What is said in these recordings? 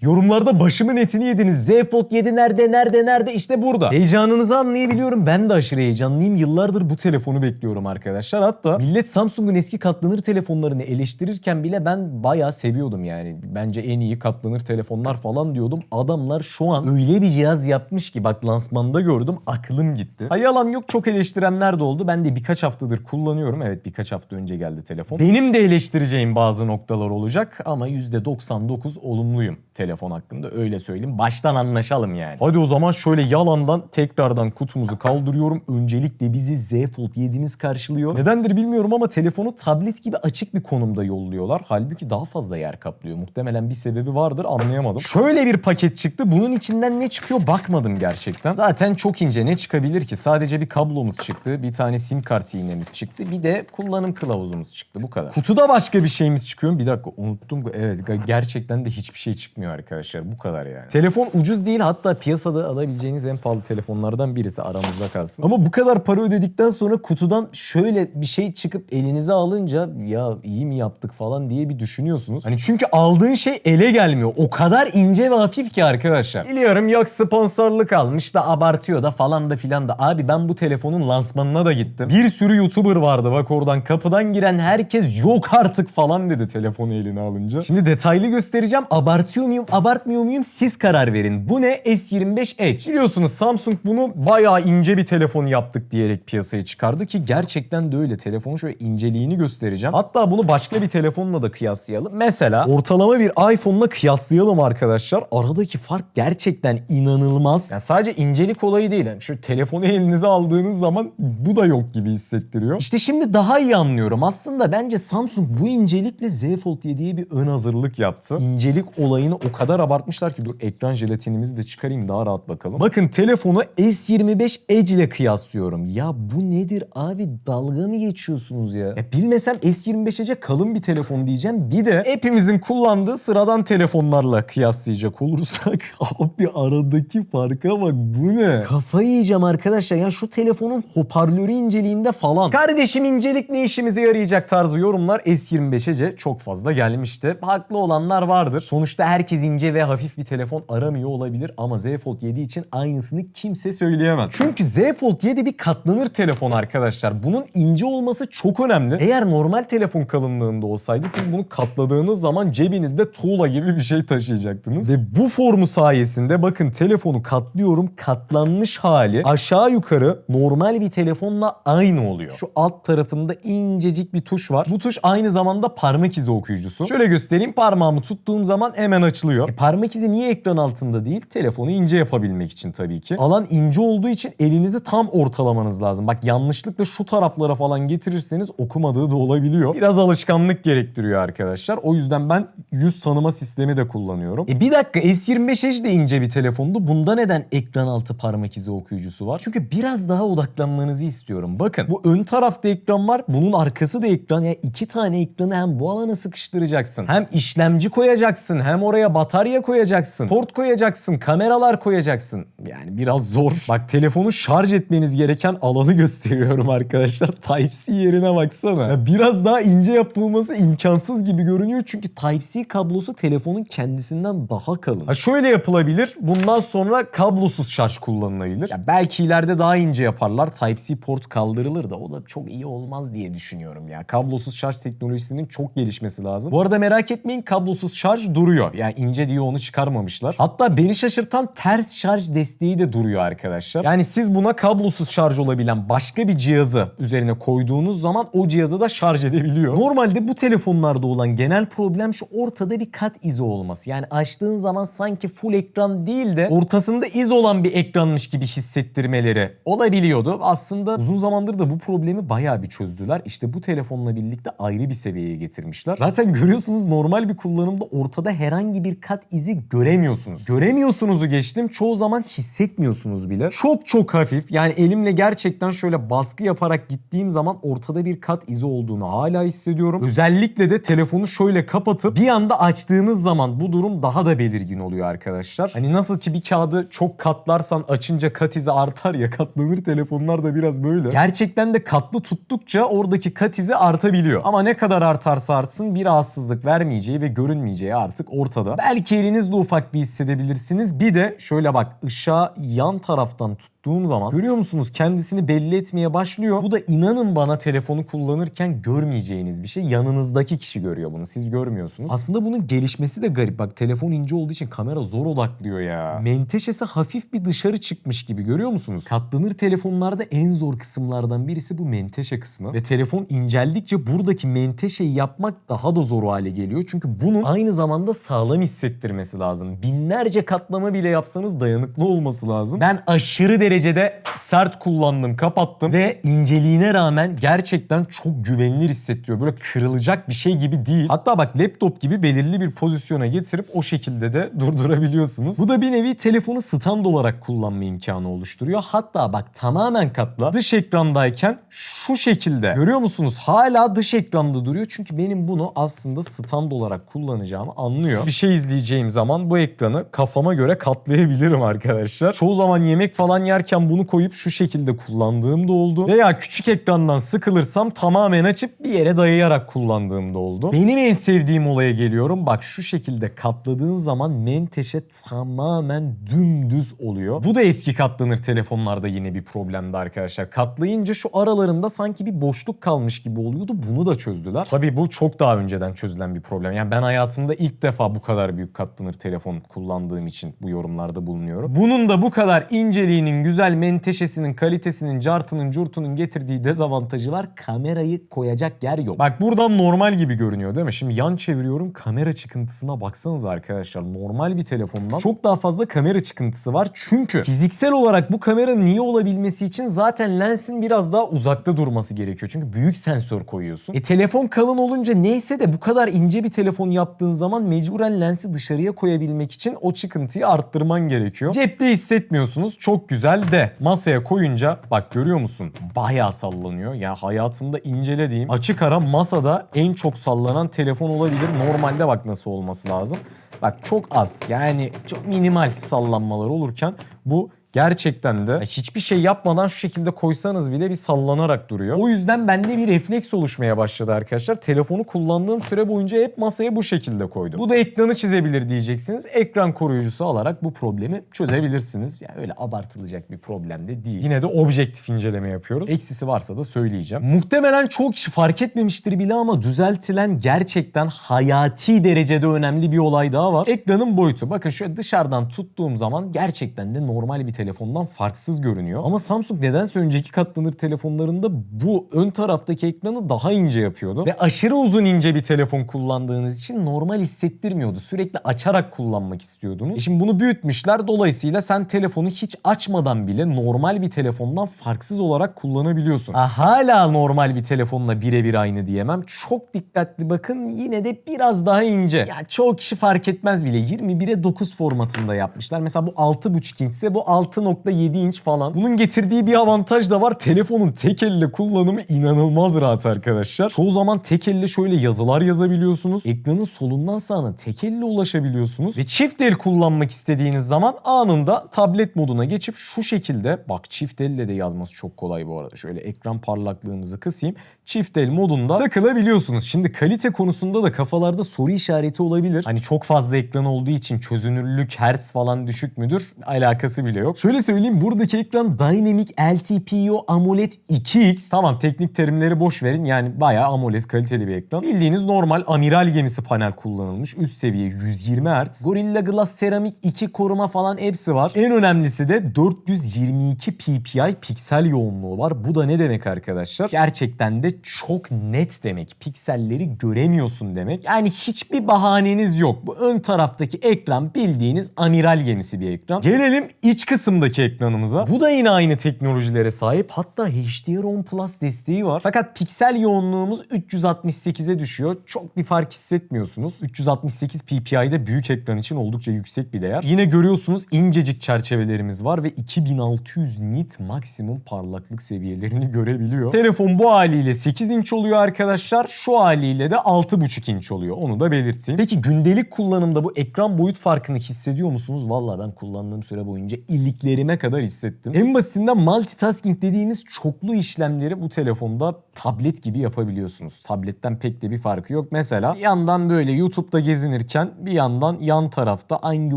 Yorumlarda başımın etini yediniz. Z Fold 7 nerede nerede nerede işte burada. Heyecanınızı anlayabiliyorum. Ben de aşırı heyecanlıyım. Yıllardır bu telefonu bekliyorum arkadaşlar. Hatta millet Samsung'un eski katlanır telefonlarını eleştirirken bile ben bayağı seviyordum yani. Bence en iyi katlanır telefonlar falan diyordum. Adamlar şu an öyle bir cihaz yapmış ki bak lansmanda gördüm aklım gitti. Ha yalan yok çok eleştirenler de oldu. Ben de birkaç haftadır kullanıyorum. Evet birkaç hafta önce geldi telefon. Benim de eleştireceğim bazı noktalar olacak ama %99 olumluyum telefon hakkında öyle söyleyeyim. Baştan anlaşalım yani. Hadi o zaman şöyle yalandan tekrardan kutumuzu kaldırıyorum. Öncelikle bizi Z Fold 7'miz karşılıyor. Nedendir bilmiyorum ama telefonu tablet gibi açık bir konumda yolluyorlar. Halbuki daha fazla yer kaplıyor. Muhtemelen bir sebebi vardır anlayamadım. Şöyle bir paket çıktı. Bunun içinden ne çıkıyor bakmadım gerçekten. Zaten çok ince ne çıkabilir ki? Sadece bir kablomuz çıktı. Bir tane sim kart iğnemiz çıktı. Bir de kullanım kılavuzumuz çıktı. Bu kadar. Kutuda başka bir şeyimiz çıkıyor? Bir dakika unuttum. Evet gerçekten de hiçbir şey çıkmıyor arkadaşlar. Bu kadar yani. Telefon ucuz değil. Hatta piyasada alabileceğiniz en pahalı telefonlardan birisi aramızda kalsın. Ama bu kadar para ödedikten sonra kutudan şöyle bir şey çıkıp elinize alınca ya iyi mi yaptık falan diye bir düşünüyorsunuz. Hani çünkü aldığın şey ele gelmiyor. O kadar ince ve hafif ki arkadaşlar. Biliyorum yok sponsorluk almış da abartıyor da falan da filan da. Abi ben bu telefonun lansmanına da gittim. Bir sürü YouTuber vardı bak oradan kapıdan giren herkes yok artık falan dedi telefonu eline alınca. Şimdi detaylı göstereceğim. Abartıyor muyum abartmıyor muyum siz karar verin. Bu ne? S25 Edge. Biliyorsunuz Samsung bunu bayağı ince bir telefon yaptık diyerek piyasaya çıkardı ki gerçekten de öyle. Telefonun şöyle inceliğini göstereceğim. Hatta bunu başka bir telefonla da kıyaslayalım. Mesela ortalama bir iPhone'la kıyaslayalım arkadaşlar. Aradaki fark gerçekten inanılmaz. Yani sadece incelik olayı değil. Yani şu telefonu elinize aldığınız zaman bu da yok gibi hissettiriyor. İşte şimdi daha iyi anlıyorum. Aslında bence Samsung bu incelikle Z Fold 7'ye bir ön hazırlık yaptı. İncelik olayını o kadar abartmışlar ki dur ekran jelatinimizi de çıkarayım daha rahat bakalım. Bakın telefonu S25 Edge ile kıyaslıyorum. Ya bu nedir abi dalga mı geçiyorsunuz ya? ya bilmesem S25 Edge kalın bir telefon diyeceğim. Bir de hepimizin kullandığı sıradan telefonlarla kıyaslayacak olursak abi aradaki farka bak bu ne? Kafayı yiyeceğim arkadaşlar ya şu telefonun hoparlörü inceliğinde falan. Kardeşim incelik ne işimize yarayacak tarzı yorumlar S25 Edge çok fazla gelmişti. Haklı olanlar vardır. Sonuçta herkes ince ve hafif bir telefon aramıyor olabilir ama Z Fold 7 için aynısını kimse söyleyemez. Çünkü Z Fold 7 bir katlanır telefon arkadaşlar. Bunun ince olması çok önemli. Eğer normal telefon kalınlığında olsaydı siz bunu katladığınız zaman cebinizde tuğla gibi bir şey taşıyacaktınız. Ve bu formu sayesinde bakın telefonu katlıyorum. Katlanmış hali aşağı yukarı normal bir telefonla aynı oluyor. Şu alt tarafında incecik bir tuş var. Bu tuş aynı zamanda parmak izi okuyucusu. Şöyle göstereyim parmağımı tuttuğum zaman hemen açılıyor. E, parmak izi niye ekran altında değil? Telefonu ince yapabilmek için tabii ki. Alan ince olduğu için elinizi tam ortalamanız lazım. Bak yanlışlıkla şu taraflara falan getirirseniz okumadığı da olabiliyor. Biraz alışkanlık gerektiriyor arkadaşlar. O yüzden ben yüz tanıma sistemi de kullanıyorum. E bir dakika S25 de ince bir telefondu. Bunda neden ekran altı parmak izi okuyucusu var? Çünkü biraz daha odaklanmanızı istiyorum. Bakın bu ön tarafta ekran var. Bunun arkası da ekran. Ya iki tane ekranı hem bu alana sıkıştıracaksın. Hem işlemci koyacaksın. Hem oraya batarya koyacaksın. Port koyacaksın. Kameralar koyacaksın. Yani biraz zor. Bak telefonu şarj etmeniz gereken alanı gösteriyorum arkadaşlar. Type-C yerine baksana. Ya biraz daha ince yapılması imkansız gibi görünüyor. Çünkü Type-C kablosu telefonun kendisinden daha kalın. Ha şöyle yapılabilir. Bundan sonra kablosuz şarj kullanılabilir. Ya belki ileride daha ince yaparlar. Type-C port kaldırılır da o da çok iyi olmaz diye düşünüyorum ya. Kablosuz şarj teknolojisinin çok gelişmesi lazım. Bu arada merak etmeyin kablosuz şarj duruyor. Yani ince diye onu çıkarmamışlar. Hatta beni şaşırtan ters şarj desteği de duruyor arkadaşlar. Yani siz buna kablosuz şarj olabilen başka bir cihazı üzerine koyduğunuz zaman o cihazı da şarj edebiliyor. Normalde bu telefonlarda olan genel problem şu ortada bir kat izi olması. Yani açtığın zaman sanki full ekran değil de ortasında iz olan bir ekranmış gibi hissettirmeleri olabiliyordu. Aslında uzun zamandır da bu problemi bayağı bir çözdüler. İşte bu telefonla birlikte ayrı bir seviyeye getirmişler. Zaten görüyorsunuz normal bir kullanımda ortada herhangi bir kat izi göremiyorsunuz. Göremiyorsunuzu geçtim çoğu zaman hissetmiyorsunuz bile. Çok çok hafif yani elimle gerçekten şöyle baskı yaparak gittiğim zaman ortada bir kat izi olduğunu hala hissediyorum. Özellikle de telefonu şöyle kapatıp bir anda açtığınız zaman bu durum daha da belirgin oluyor arkadaşlar. Hani nasıl ki bir kağıdı çok katlarsan açınca kat izi artar ya katlanır telefonlar da biraz böyle. Gerçekten de katlı tuttukça oradaki kat izi artabiliyor. Ama ne kadar artarsa artsın bir rahatsızlık vermeyeceği ve görünmeyeceği artık ortada. Belki elinizle ufak bir hissedebilirsiniz. Bir de şöyle bak ışığa yan taraftan tuttuğum zaman görüyor musunuz kendisini belli etmeye başlıyor. Bu da inanın bana telefonu kullanırken görmeyeceğiniz bir şey. Yanınızdaki kişi görüyor bunu. Siz görmüyorsunuz. Aslında bunun gelişmesi de garip. Bak telefon ince olduğu için kamera zor odaklıyor ya. Menteşesi hafif bir dışarı çıkmış gibi görüyor musunuz? Katlanır telefonlarda en zor kısımlardan birisi bu menteşe kısmı. Ve telefon inceldikçe buradaki menteşeyi yapmak daha da zor hale geliyor. Çünkü bunun aynı zamanda sağlam hissettirmesi lazım. Binlerce katlama bile yapsanız dayanıklı olması lazım. Ben aşırı derecede sert kullandım, kapattım ve inceliğine rağmen gerçekten çok güvenilir hissettiriyor. Böyle kırılacak bir şey gibi değil. Hatta bak laptop gibi belirli bir pozisyona getirip o şekilde de durdurabiliyorsunuz. Bu da bir nevi telefonu stand olarak kullanma imkanı oluşturuyor. Hatta bak tamamen katla dış ekrandayken şu şekilde görüyor musunuz? Hala dış ekranda duruyor. Çünkü benim bunu aslında stand olarak kullanacağımı anlıyor. Bir şey izleyeceğim zaman bu ekranı kafama göre katlayabilirim arkadaşlar. Çoğu zaman yemek falan yerken bunu koyup şu şekilde kullandığım da oldu. Veya küçük ekrandan sıkılırsam tamamen açıp bir yere dayayarak kullandığım da oldu. Benim en sevdiğim olaya geliyorum. Bak şu şekilde katladığın zaman menteşe tamamen dümdüz oluyor. Bu da eski katlanır telefonlarda yine bir problemdi arkadaşlar. Katlayınca şu aralarında sanki bir boşluk kalmış gibi oluyordu. Bunu da çözdüler. Tabii bu çok daha önceden çözülen bir problem. Yani ben hayatımda ilk defa bu kadar büyük katlanır telefon kullandığım için bu yorumlarda bulunuyorum. Bunun da bu kadar inceliğinin, güzel menteşesinin, kalitesinin, cartının, curtunun getirdiği dezavantajı var. Kamerayı koyacak yer yok. Bak buradan normal gibi görünüyor değil mi? Şimdi yan çeviriyorum kamera çıkıntısına baksanıza arkadaşlar. Normal bir telefondan çok daha fazla kamera çıkıntısı var. Çünkü fiziksel olarak bu kameranın iyi olabilmesi için zaten lensin biraz daha uzakta durması gerekiyor. Çünkü büyük sensör koyuyorsun. E telefon kalın olunca neyse de bu kadar ince bir telefon yaptığın zaman mecburen lensi dışarıya koyabilmek için o çıkıntıyı arttırman gerekiyor. Cepte hissetmiyorsunuz. Çok güzel de masaya koyunca bak görüyor musun? Bayağı sallanıyor. Ya hayatımda incelediğim açık ara masada en çok sallanan telefon olabilir. Normalde bak nasıl olması lazım. Bak çok az yani çok minimal sallanmalar olurken bu gerçekten de hiçbir şey yapmadan şu şekilde koysanız bile bir sallanarak duruyor. O yüzden bende bir refleks oluşmaya başladı arkadaşlar. Telefonu kullandığım süre boyunca hep masaya bu şekilde koydum. Bu da ekranı çizebilir diyeceksiniz. Ekran koruyucusu alarak bu problemi çözebilirsiniz. Yani öyle abartılacak bir problem de değil. Yine de objektif inceleme yapıyoruz. Eksisi varsa da söyleyeceğim. Muhtemelen çok kişi fark etmemiştir bile ama düzeltilen gerçekten hayati derecede önemli bir olay daha var. Ekranın boyutu. Bakın şöyle dışarıdan tuttuğum zaman gerçekten de normal bir telefondan farksız görünüyor. Ama Samsung nedense önceki katlanır telefonlarında bu ön taraftaki ekranı daha ince yapıyordu. Ve aşırı uzun ince bir telefon kullandığınız için normal hissettirmiyordu. Sürekli açarak kullanmak istiyordunuz. E şimdi bunu büyütmüşler. Dolayısıyla sen telefonu hiç açmadan bile normal bir telefondan farksız olarak kullanabiliyorsun. Ha, hala normal bir telefonla birebir aynı diyemem. Çok dikkatli bakın yine de biraz daha ince. Ya çoğu kişi fark etmez bile. 21'e 9 formatında yapmışlar. Mesela bu 6.5 inç ise bu 6.7 inç falan. Bunun getirdiği bir avantaj da var. Telefonun tek elle kullanımı inanılmaz rahat arkadaşlar. Çoğu zaman tek elle şöyle yazılar yazabiliyorsunuz. Ekranın solundan sağına tek elle ulaşabiliyorsunuz. Ve çift el kullanmak istediğiniz zaman anında tablet moduna geçip şu şekilde bak çift elle de yazması çok kolay bu arada. Şöyle ekran parlaklığınızı kısayım. Çift el modunda takılabiliyorsunuz. Şimdi kalite konusunda da kafalarda soru işareti olabilir. Hani çok fazla ekran olduğu için çözünürlük, hertz falan düşük müdür? Alakası bile yok. Şöyle söyleyeyim buradaki ekran Dynamic LTPO AMOLED 2X. Tamam teknik terimleri boş verin. Yani bayağı AMOLED kaliteli bir ekran. Bildiğiniz normal amiral gemisi panel kullanılmış. Üst seviye 120 Hz. Gorilla Glass Ceramic 2 koruma falan hepsi var. En önemlisi de 422 ppi piksel yoğunluğu var. Bu da ne demek arkadaşlar? Gerçekten de çok net demek. Pikselleri göremiyorsun demek. Yani hiçbir bahaneniz yok. Bu ön taraftaki ekran bildiğiniz amiral gemisi bir ekran. Gelelim iç kısımdaki ekranımıza. Bu da yine aynı teknolojilere sahip. Hatta HDR10 Plus desteği var. Fakat piksel yoğunluğumuz 368'e düşüyor. Çok bir fark hissetmiyorsunuz. 368 ppi'de büyük ekran için oldukça yüksek bir değer. Yine görüyorsunuz incecik çerçevelerimiz var ve 2600 nit maksimum parlaklık seviyelerini görebiliyor. Telefon bu haliyle 8 inç oluyor arkadaşlar. Şu haliyle de 6,5 inç oluyor. Onu da belirteyim. Peki gündelik kullanımda bu ekran boyut farkını hissediyor musunuz? Valla ben kullandığım süre boyunca iliklerime kadar hissettim. En basitinden multitasking dediğimiz çoklu işlemleri bu telefonda tablet gibi yapabiliyorsunuz. Tabletten pek de bir farkı yok. Mesela bir yandan böyle YouTube'da gezinirken bir yandan yan tarafta hangi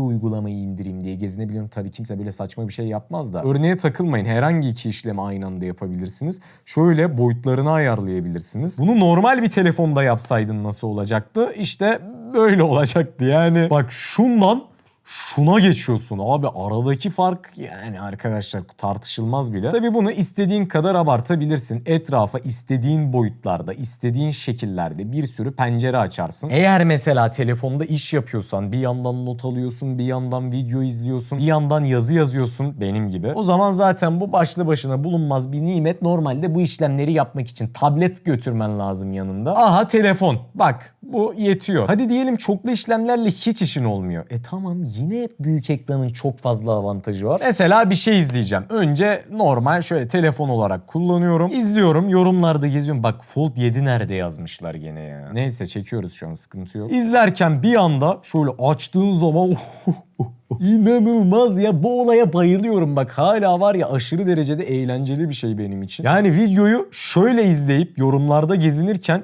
uygulamayı indireyim diye gezinebiliyorum. Tabii kimse böyle saçma bir şey yapmaz da. Örneğe takılmayın. Herhangi iki işlemi aynı anda yapabilirsiniz. Şöyle boyutlarını ayarlayabilirsiniz. Bunu normal bir telefonda yapsaydın nasıl olacaktı? İşte böyle olacaktı yani. Bak şundan şuna geçiyorsun abi aradaki fark yani arkadaşlar tartışılmaz bile. Tabi bunu istediğin kadar abartabilirsin. Etrafa istediğin boyutlarda, istediğin şekillerde bir sürü pencere açarsın. Eğer mesela telefonda iş yapıyorsan bir yandan not alıyorsun, bir yandan video izliyorsun, bir yandan yazı yazıyorsun benim gibi. O zaman zaten bu başlı başına bulunmaz bir nimet. Normalde bu işlemleri yapmak için tablet götürmen lazım yanında. Aha telefon. Bak bu yetiyor. Hadi diyelim çoklu işlemlerle hiç işin olmuyor. E tamam yine büyük ekranın çok fazla avantajı var. Mesela bir şey izleyeceğim. Önce normal şöyle telefon olarak kullanıyorum. İzliyorum. Yorumlarda geziyorum. Bak Fold 7 nerede yazmışlar gene ya. Neyse çekiyoruz şu an sıkıntı yok. İzlerken bir anda şöyle açtığın zaman İnanılmaz ya bu olaya bayılıyorum bak hala var ya aşırı derecede eğlenceli bir şey benim için. Yani videoyu şöyle izleyip yorumlarda gezinirken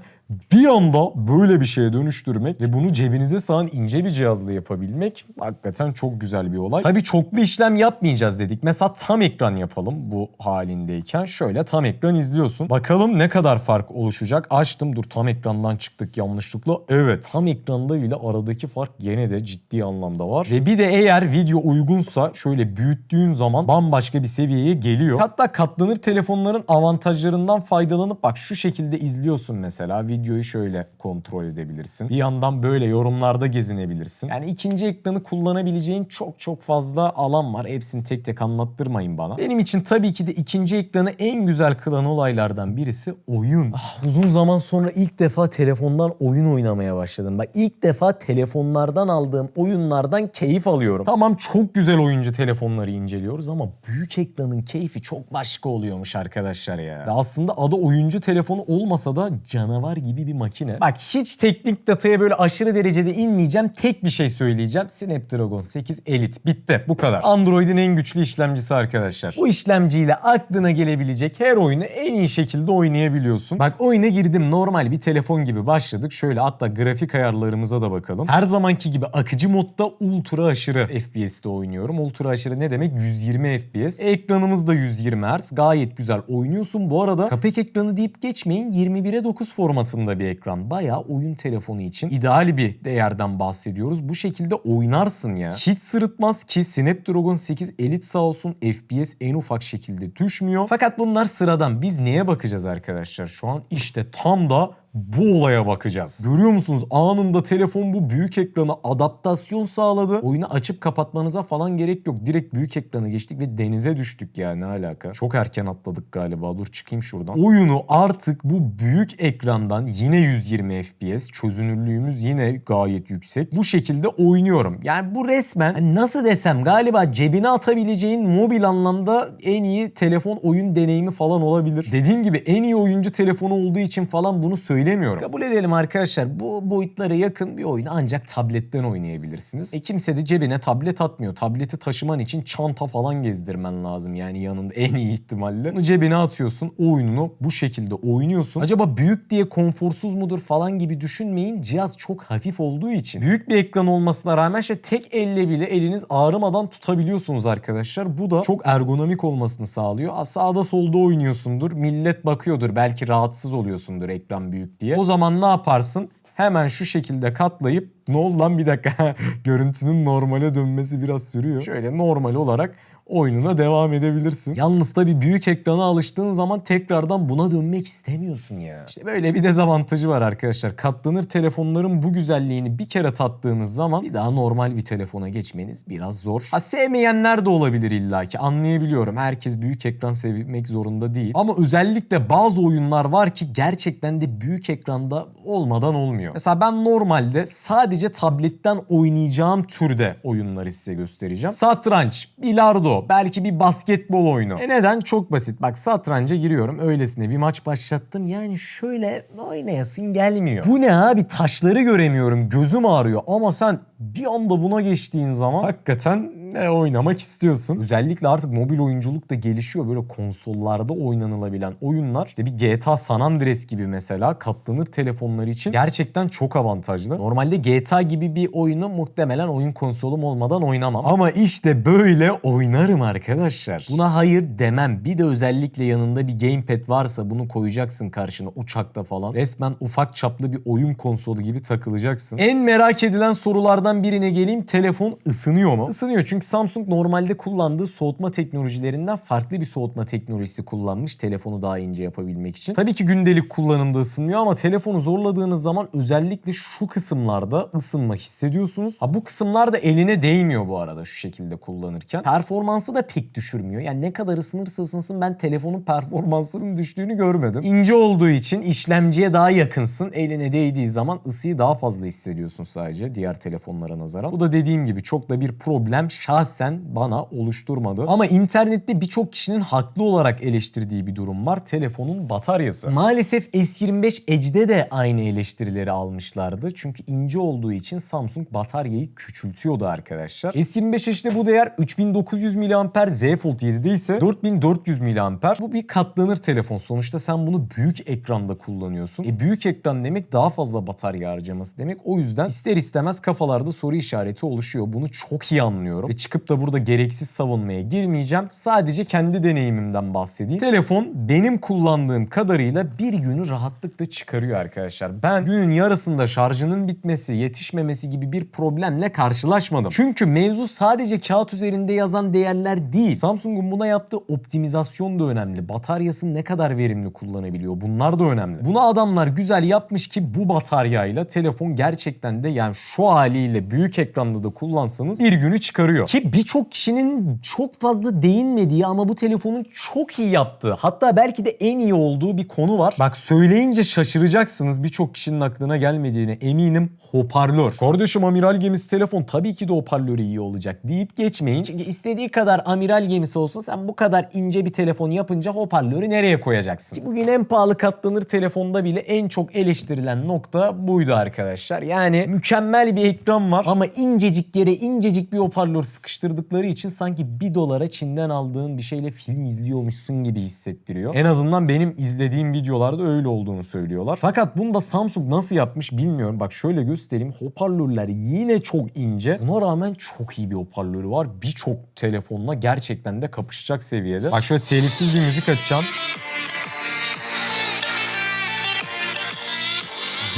bir anda böyle bir şeye dönüştürmek ve bunu cebinize sığan ince bir cihazla yapabilmek hakikaten çok güzel bir olay. Tabii çoklu işlem yapmayacağız dedik. Mesela tam ekran yapalım bu halindeyken. Şöyle tam ekran izliyorsun. Bakalım ne kadar fark oluşacak. Açtım dur tam ekrandan çıktık yanlışlıkla. Evet tam ekranda bile aradaki fark gene de ciddi anlamda var. Ve bir de eğer video uygunsa şöyle büyüttüğün zaman bambaşka bir seviyeye geliyor. Hatta katlanır telefonların avantajlarından faydalanıp bak şu şekilde izliyorsun mesela videoyu şöyle kontrol edebilirsin. Bir yandan böyle yorumlarda gezinebilirsin. Yani ikinci ekranı kullanabileceğin çok çok fazla alan var. Hepsini tek tek anlattırmayın bana. Benim için tabii ki de ikinci ekranı en güzel kılan olaylardan birisi oyun. Ah, uzun zaman sonra ilk defa telefondan oyun oynamaya başladım. Bak ilk defa telefonlardan aldığım oyunlardan keyif alıyorum. Tamam çok güzel oyuncu telefonları inceliyoruz ama büyük ekranın keyfi çok başka oluyormuş arkadaşlar ya. Ve aslında adı oyuncu telefonu olmasa da canavar gibi bir makine. Bak hiç teknik dataya böyle aşırı derecede inmeyeceğim. Tek bir şey söyleyeceğim. Snapdragon 8 Elite. Bitti. Bu kadar. Android'in en güçlü işlemcisi arkadaşlar. Bu işlemciyle aklına gelebilecek her oyunu en iyi şekilde oynayabiliyorsun. Bak oyuna girdim. Normal bir telefon gibi başladık. Şöyle hatta grafik ayarlarımıza da bakalım. Her zamanki gibi akıcı modda ultra aşırı FPS'te oynuyorum. Ultra aşırı ne demek? 120 FPS. Ekranımız da 120 Hz. Gayet güzel oynuyorsun. Bu arada kapek ekranı deyip geçmeyin. 21'e 9 formatında bir ekran. Bayağı oyun telefonu için ideal bir değerden bahsediyoruz. Bu şekilde oynarsın ya. Hiç sırıtmaz ki Snapdragon 8 Elite sağ olsun FPS en ufak şekilde düşmüyor. Fakat bunlar sıradan. Biz neye bakacağız arkadaşlar? Şu an işte tam da bu olaya bakacağız. Görüyor musunuz? Anında telefon bu büyük ekrana adaptasyon sağladı. Oyunu açıp kapatmanıza falan gerek yok. Direkt büyük ekrana geçtik ve denize düştük ya ne alaka. Çok erken atladık galiba. Dur çıkayım şuradan. Oyunu artık bu büyük ekrandan yine 120 FPS. Çözünürlüğümüz yine gayet yüksek. Bu şekilde oynuyorum. Yani bu resmen hani nasıl desem galiba cebine atabileceğin mobil anlamda en iyi telefon oyun deneyimi falan olabilir. Dediğim gibi en iyi oyuncu telefonu olduğu için falan bunu söylemiyorum. Kabul edelim arkadaşlar bu boyutlara yakın bir oyunu ancak tabletten oynayabilirsiniz. E kimse de cebine tablet atmıyor. Tableti taşıman için çanta falan gezdirmen lazım yani yanında en iyi ihtimalle. Bunu cebine atıyorsun o oyununu bu şekilde oynuyorsun. Acaba büyük diye konforsuz mudur falan gibi düşünmeyin. Cihaz çok hafif olduğu için. Büyük bir ekran olmasına rağmen işte tek elle bile eliniz ağrımadan tutabiliyorsunuz arkadaşlar. Bu da çok ergonomik olmasını sağlıyor. Sağda solda oynuyorsundur. Millet bakıyordur. Belki rahatsız oluyorsundur ekran büyük diye. O zaman ne yaparsın? Hemen şu şekilde katlayıp ne oldu lan bir dakika görüntünün normale dönmesi biraz sürüyor. Şöyle normal olarak oyununa devam edebilirsin. Yalnız tabii büyük ekrana alıştığın zaman tekrardan buna dönmek istemiyorsun ya. İşte böyle bir dezavantajı var arkadaşlar. Katlanır telefonların bu güzelliğini bir kere tattığınız zaman bir daha normal bir telefona geçmeniz biraz zor. Ha sevmeyenler de olabilir illaki anlayabiliyorum. Herkes büyük ekran sevmek zorunda değil. Ama özellikle bazı oyunlar var ki gerçekten de büyük ekranda olmadan olmuyor. Mesela ben normalde sadece tabletten oynayacağım türde oyunları size göstereceğim. Satranç, bilardo, belki bir basketbol oyunu. E neden? Çok basit. Bak satranca giriyorum. Öylesine bir maç başlattım. Yani şöyle oynayasın gelmiyor. Bu ne abi? Taşları göremiyorum. Gözüm ağrıyor. Ama sen bir anda buna geçtiğin zaman hakikaten ne oynamak istiyorsun. Özellikle artık mobil oyunculuk da gelişiyor. Böyle konsollarda oynanılabilen oyunlar. İşte bir GTA San Andreas gibi mesela katlanır telefonlar için gerçekten çok avantajlı. Normalde GTA gibi bir oyunu muhtemelen oyun konsolum olmadan oynamam. Ama işte böyle oynarım arkadaşlar. Buna hayır demem. Bir de özellikle yanında bir gamepad varsa bunu koyacaksın karşına uçakta falan. Resmen ufak çaplı bir oyun konsolu gibi takılacaksın. En merak edilen sorulardan birine geleyim. Telefon ısınıyor mu? Isınıyor çünkü Samsung normalde kullandığı soğutma teknolojilerinden farklı bir soğutma teknolojisi kullanmış telefonu daha ince yapabilmek için. Tabii ki gündelik kullanımda ısınmıyor ama telefonu zorladığınız zaman özellikle şu kısımlarda ısınma hissediyorsunuz. Ha bu kısımlar da eline değmiyor bu arada şu şekilde kullanırken. Performansı da pek düşürmüyor. Yani ne kadar ısınırsa ısınsın ben telefonun performansının düştüğünü görmedim. İnce olduğu için işlemciye daha yakınsın. Eline değdiği zaman ısıyı daha fazla hissediyorsun sadece diğer telefonlara nazaran. Bu da dediğim gibi çok da bir problem şahsen bana oluşturmadı. Ama internette birçok kişinin haklı olarak eleştirdiği bir durum var. Telefonun bataryası. Maalesef S25 Edge'de de aynı eleştirileri almışlardı. Çünkü ince olduğu için Samsung bataryayı küçültüyordu arkadaşlar. S25 Edge'de bu değer 3900 mAh, Z Fold 7'de ise 4400 mAh. Bu bir katlanır telefon. Sonuçta sen bunu büyük ekranda kullanıyorsun. E büyük ekran demek daha fazla batarya harcaması demek. O yüzden ister istemez kafalarda soru işareti oluşuyor. Bunu çok iyi anlıyorum. Ve çıkıp da burada gereksiz savunmaya girmeyeceğim. Sadece kendi deneyimimden bahsedeyim. Telefon benim kullandığım kadarıyla bir günü rahatlıkla çıkarıyor arkadaşlar. Ben günün yarısında şarjının bitmesi, yetişmemesi gibi bir problemle karşılaşmadım. Çünkü mevzu sadece kağıt üzerinde yazan değerler değil. Samsung'un buna yaptığı optimizasyon da önemli. Bataryasını ne kadar verimli kullanabiliyor bunlar da önemli. Bunu adamlar güzel yapmış ki bu bataryayla telefon gerçekten de yani şu haliyle büyük ekranda da kullansanız bir günü çıkarıyor. Ki birçok kişinin çok fazla değinmediği ama bu telefonun çok iyi yaptığı hatta belki de en iyi olduğu bir konu var. Bak söyleyince şaşıracaksınız birçok kişinin aklına gelmediğine eminim hoparlör. Kardeşim amiral gemisi telefon tabii ki de hoparlörü iyi olacak deyip geçmeyin. Çünkü istediği kadar amiral gemisi olsun sen bu kadar ince bir telefon yapınca hoparlörü nereye koyacaksın? Ki bugün en pahalı katlanır telefonda bile en çok eleştirilen nokta buydu arkadaşlar. Yani mükemmel bir ekran var ama incecik yere incecik bir hoparlör sıkıştırdıkları için sanki 1 dolara Çin'den aldığın bir şeyle film izliyormuşsun gibi hissettiriyor. En azından benim izlediğim videolarda öyle olduğunu söylüyorlar. Fakat bunu da Samsung nasıl yapmış bilmiyorum. Bak şöyle göstereyim. Hoparlörler yine çok ince. Buna rağmen çok iyi bir hoparlörü var. Birçok telefonla gerçekten de kapışacak seviyede. Bak şöyle telifsiz bir müzik açacağım.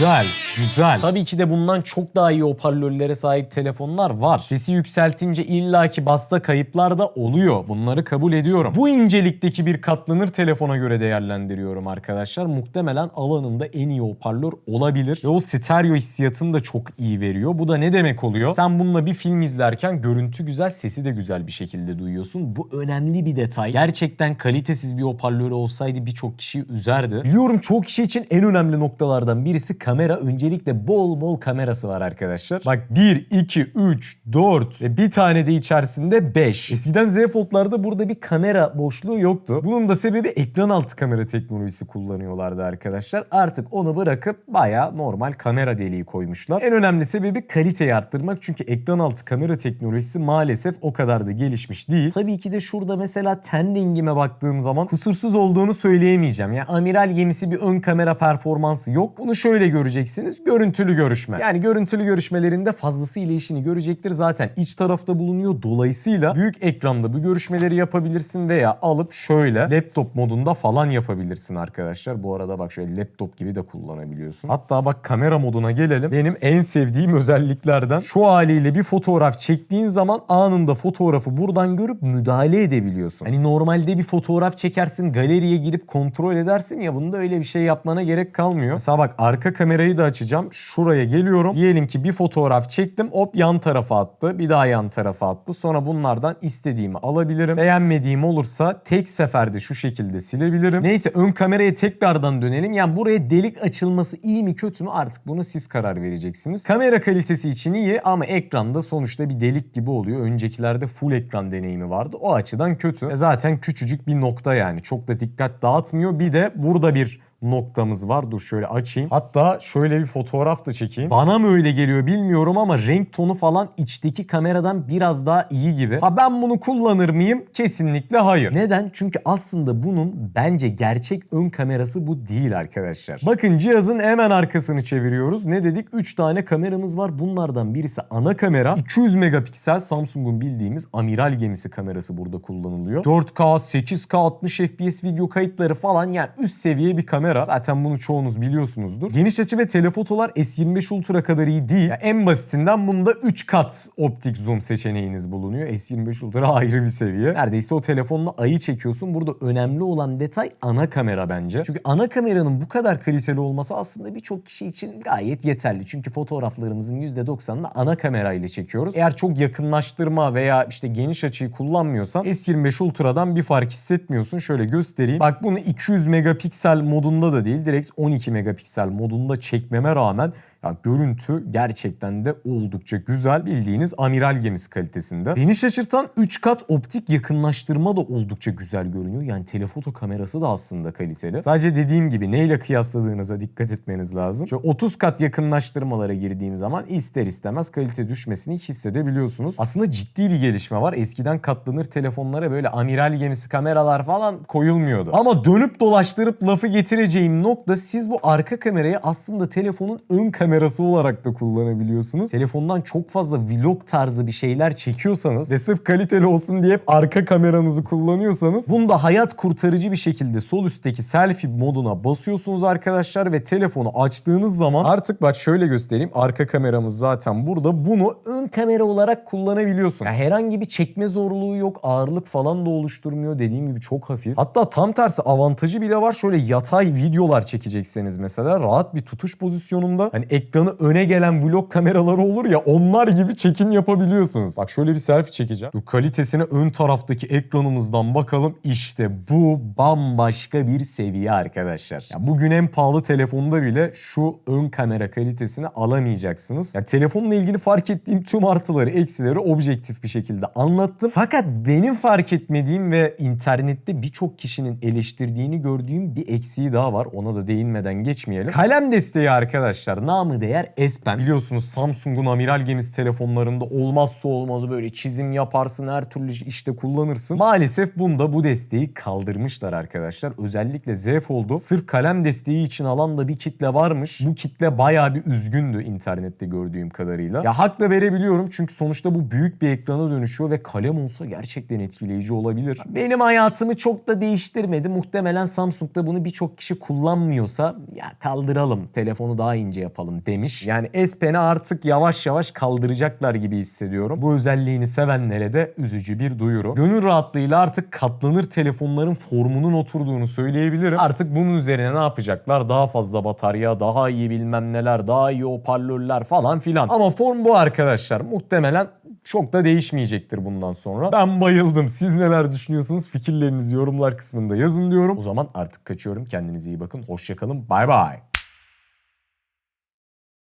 Güzel, güzel. Tabii ki de bundan çok daha iyi hoparlörlere sahip telefonlar var. Sesi yükseltince illaki basta kayıplar da oluyor. Bunları kabul ediyorum. Bu incelikteki bir katlanır telefona göre değerlendiriyorum arkadaşlar. Muhtemelen alanında en iyi hoparlör olabilir. Ve o stereo hissiyatını da çok iyi veriyor. Bu da ne demek oluyor? Sen bununla bir film izlerken görüntü güzel, sesi de güzel bir şekilde duyuyorsun. Bu önemli bir detay. Gerçekten kalitesiz bir hoparlörü olsaydı birçok kişiyi üzerdi. Biliyorum çok kişi için en önemli noktalardan birisi kamera. Öncelikle bol bol kamerası var arkadaşlar. Bak 1, 2, 3, 4 ve bir tane de içerisinde 5. Eskiden Z Fold'larda burada bir kamera boşluğu yoktu. Bunun da sebebi ekran altı kamera teknolojisi kullanıyorlardı arkadaşlar. Artık onu bırakıp baya normal kamera deliği koymuşlar. En önemli sebebi kaliteyi arttırmak. Çünkü ekran altı kamera teknolojisi maalesef o kadar da gelişmiş değil. Tabii ki de şurada mesela ten rengime baktığım zaman kusursuz olduğunu söyleyemeyeceğim. Yani amiral gemisi bir ön kamera performansı yok. Bunu şöyle göreceksiniz. Görüntülü görüşme. Yani görüntülü görüşmelerinde fazlasıyla işini görecektir. Zaten iç tarafta bulunuyor. Dolayısıyla büyük ekranda bu görüşmeleri yapabilirsin veya alıp şöyle laptop modunda falan yapabilirsin arkadaşlar. Bu arada bak şöyle laptop gibi de kullanabiliyorsun. Hatta bak kamera moduna gelelim. Benim en sevdiğim özelliklerden şu haliyle bir fotoğraf çektiğin zaman anında fotoğrafı buradan görüp müdahale edebiliyorsun. Hani normalde bir fotoğraf çekersin galeriye girip kontrol edersin ya bunda öyle bir şey yapmana gerek kalmıyor. Mesela bak arka kamerayı da açacağım. Şuraya geliyorum. Diyelim ki bir fotoğraf çektim. Hop yan tarafa attı. Bir daha yan tarafa attı. Sonra bunlardan istediğimi alabilirim. Beğenmediğim olursa tek seferde şu şekilde silebilirim. Neyse ön kameraya tekrardan dönelim. Yani buraya delik açılması iyi mi kötü mü artık buna siz karar vereceksiniz. Kamera kalitesi için iyi ama ekranda sonuçta bir delik gibi oluyor. Öncekilerde full ekran deneyimi vardı. O açıdan kötü. E zaten küçücük bir nokta yani. Çok da dikkat dağıtmıyor. Bir de burada bir noktamız var. Dur şöyle açayım. Hatta şöyle bir fotoğraf da çekeyim. Bana mı öyle geliyor bilmiyorum ama renk tonu falan içteki kameradan biraz daha iyi gibi. Ha ben bunu kullanır mıyım? Kesinlikle hayır. Neden? Çünkü aslında bunun bence gerçek ön kamerası bu değil arkadaşlar. Bakın cihazın hemen arkasını çeviriyoruz. Ne dedik? 3 tane kameramız var. Bunlardan birisi ana kamera. 200 megapiksel Samsung'un bildiğimiz amiral gemisi kamerası burada kullanılıyor. 4K, 8K, 60 FPS video kayıtları falan yani üst seviye bir kamera. Zaten bunu çoğunuz biliyorsunuzdur. Geniş açı ve telefotolar S25 Ultra kadar iyi değil. Ya en basitinden bunda 3 kat optik zoom seçeneğiniz bulunuyor. S25 Ultra ayrı bir seviye. Neredeyse o telefonla ayı çekiyorsun. Burada önemli olan detay ana kamera bence. Çünkü ana kameranın bu kadar kaliteli olması aslında birçok kişi için gayet yeterli. Çünkü fotoğraflarımızın %90'ını ana kamerayla çekiyoruz. Eğer çok yakınlaştırma veya işte geniş açıyı kullanmıyorsan S25 Ultra'dan bir fark hissetmiyorsun. Şöyle göstereyim. Bak bunu 200 megapiksel modunda da değil direkt 12 megapiksel modunda çekmeme rağmen ya görüntü gerçekten de oldukça güzel. Bildiğiniz amiral gemisi kalitesinde. Beni şaşırtan 3 kat optik yakınlaştırma da oldukça güzel görünüyor. Yani telefoto kamerası da aslında kaliteli. Sadece dediğim gibi neyle kıyasladığınıza dikkat etmeniz lazım. Şöyle 30 kat yakınlaştırmalara girdiğim zaman ister istemez kalite düşmesini hissedebiliyorsunuz. Aslında ciddi bir gelişme var. Eskiden katlanır telefonlara böyle amiral gemisi kameralar falan koyulmuyordu. Ama dönüp dolaştırıp lafı getireceğim nokta siz bu arka kamerayı aslında telefonun ön kamerası olarak da kullanabiliyorsunuz. Telefondan çok fazla vlog tarzı bir şeyler çekiyorsanız ve sırf kaliteli olsun diye hep arka kameranızı kullanıyorsanız bunda hayat kurtarıcı bir şekilde sol üstteki selfie moduna basıyorsunuz arkadaşlar ve telefonu açtığınız zaman artık bak şöyle göstereyim. Arka kameramız zaten burada. Bunu ön kamera olarak kullanabiliyorsun. Yani herhangi bir çekme zorluğu yok. Ağırlık falan da oluşturmuyor. Dediğim gibi çok hafif. Hatta tam tersi avantajı bile var. Şöyle yatay videolar çekecekseniz mesela rahat bir tutuş pozisyonunda hani ekranı öne gelen vlog kameraları olur ya onlar gibi çekim yapabiliyorsunuz. Bak şöyle bir selfie çekeceğim. Bu kalitesine ön taraftaki ekranımızdan bakalım. İşte bu bambaşka bir seviye arkadaşlar. Ya bugün en pahalı telefonda bile şu ön kamera kalitesini alamayacaksınız. Ya telefonla ilgili fark ettiğim tüm artıları, eksileri objektif bir şekilde anlattım. Fakat benim fark etmediğim ve internette birçok kişinin eleştirdiğini gördüğüm bir eksiği daha var. Ona da değinmeden geçmeyelim. Kalem desteği arkadaşlar. Namı değer S Pen. Biliyorsunuz Samsung'un amiral gemisi telefonlarında olmazsa olmazı böyle çizim yaparsın her türlü işte kullanırsın. Maalesef bunda bu desteği kaldırmışlar arkadaşlar. Özellikle Z Fold'u sırf kalem desteği için alan da bir kitle varmış. Bu kitle bayağı bir üzgündü internette gördüğüm kadarıyla. Ya hak da verebiliyorum çünkü sonuçta bu büyük bir ekrana dönüşüyor ve kalem olsa gerçekten etkileyici olabilir. Benim hayatımı çok da değiştirmedi. Muhtemelen Samsung'da bunu birçok kişi kullanmıyorsa ya kaldıralım telefonu daha ince yapalım demiş. Yani S Pen'i artık yavaş yavaş kaldıracaklar gibi hissediyorum. Bu özelliğini sevenlere de üzücü bir duyuru. Gönül rahatlığıyla artık katlanır telefonların formunun oturduğunu söyleyebilirim. Artık bunun üzerine ne yapacaklar? Daha fazla batarya, daha iyi bilmem neler, daha iyi hoparlörler falan filan. Ama form bu arkadaşlar. Muhtemelen çok da değişmeyecektir bundan sonra. Ben bayıldım. Siz neler düşünüyorsunuz? Fikirlerinizi yorumlar kısmında yazın diyorum. O zaman artık kaçıyorum. Kendinize iyi bakın. Hoşçakalın. Bay bay.